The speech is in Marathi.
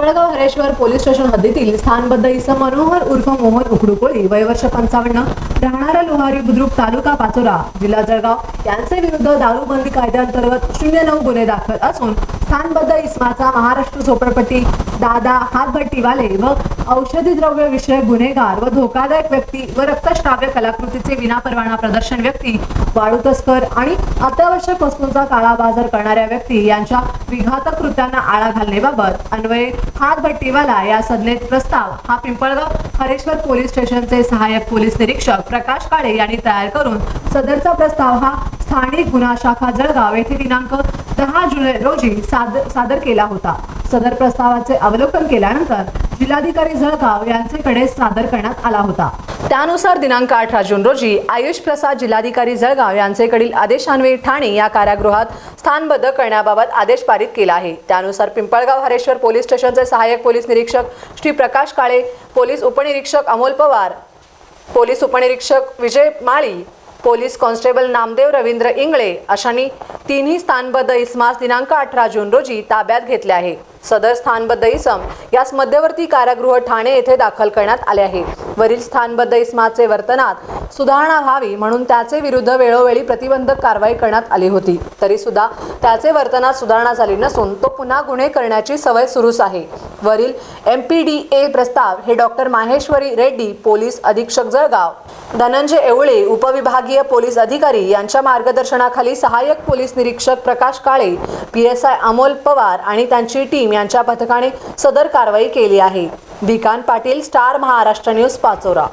पिंपळगाव हरेश्वर पोलीस स्टेशन हद्दीतील स्थानबद्ध इसम मनोहर उर्फ मोहन उकडुकोळी वय वर्ष पंचावन्न राहणारा लोहारी बुद्रुक तालुका पाचोरा जिल्हा जळगाव यांचे विरुद्ध दारूबंदी कायद्याअंतर्गत शून्य नऊ गुन्हे दाखल असून स्थानबद्ध इसमाचा महाराष्ट्र झोपडपट्टी दादा हातभट्टीवाले व औषधी द्रव्य विषयक गुन्हेगार व धोकादायक व्यक्ती व रक्तश्राव्य कलाकृतीचे विनापरवाना प्रदर्शन व्यक्ती वाळू तस्कर आणि अत्यावश्यक वस्तूंचा काळा बाजार करणाऱ्या व्यक्ती यांच्या विघातक कृत्यांना आळा घालण्याबाबत अन्वये हातभट्टीवाला या सदनेत प्रस्ताव. हा पिंपळगाव हरेश्वर पोलीस स्टेशनचे सहाय्यक पोलीस निरीक्षक प्रकाश काळे यांनी तयार करून सदरचा प्रस्ताव हा स्थानिक गुन्हा शाखा जळगाव येथे दिनांक दहा जुलै रोजी सादर सादर केला होता. सदर प्रस्तावाचे अवलोकन केल्यानंतर जिल्हाधिकारी जळगाव यांचेकडे सादर करण्यात आला होता. त्यानुसार दिनांक अठरा जून रोजी आयुष प्रसाद जिल्हाधिकारी जळगाव यांचेकडील आदेशान्वये ठाणे या कारागृहात स्थानबद्ध करण्याबाबत आदेश पारित केला आहे. त्यानुसार पिंपळगाव हरेश्वर पोलीस स्टेशनचे सहाय्यक पोलीस निरीक्षक श्री प्रकाश काळे पोलीस उपनिरीक्षक अमोल पवार पोलीस उपनिरीक्षक विजय माळी पोलीस कॉन्स्टेबल नामदेव रवींद्र इंगळे अशांनी तिन्ही स्थानबद्ध इसमास दिनांक अठरा जून रोजी ताब्यात घेतले आहे. सदर स्थानबद्ध इसम यास मध्यवर्ती कारागृह ठाणे येथे दाखल करण्यात आले आहे. वरील स्थानबद्ध इस्माचे वर्तनात सुधारणा व्हावी म्हणून त्याचे विरुद्ध वेळोवेळी प्रतिबंधक कारवाई करण्यात आली होती. तरी सुद्धा त्याचे वर्तनात सुधारणा झाली नसून तो पुन्हा गुन्हे करण्याची सवय सुरूच आहे. वरील एम पी डी ए प्रस्ताव हे डॉक्टर माहेश्वरी रेड्डी पोलीस अधीक्षक जळगाव. धनंजय एवळे उपविभागीय पोलीस अधिकारी यांच्या मार्गदर्शनाखाली सहाय्यक पोलीस निरीक्षक Prakash Kale P S I Amol Pawar आणि त्यांची टीम यांच्या पथकाने सदर कारवाई केली आहे. Bhikan Patil star Maharashtra news Pachora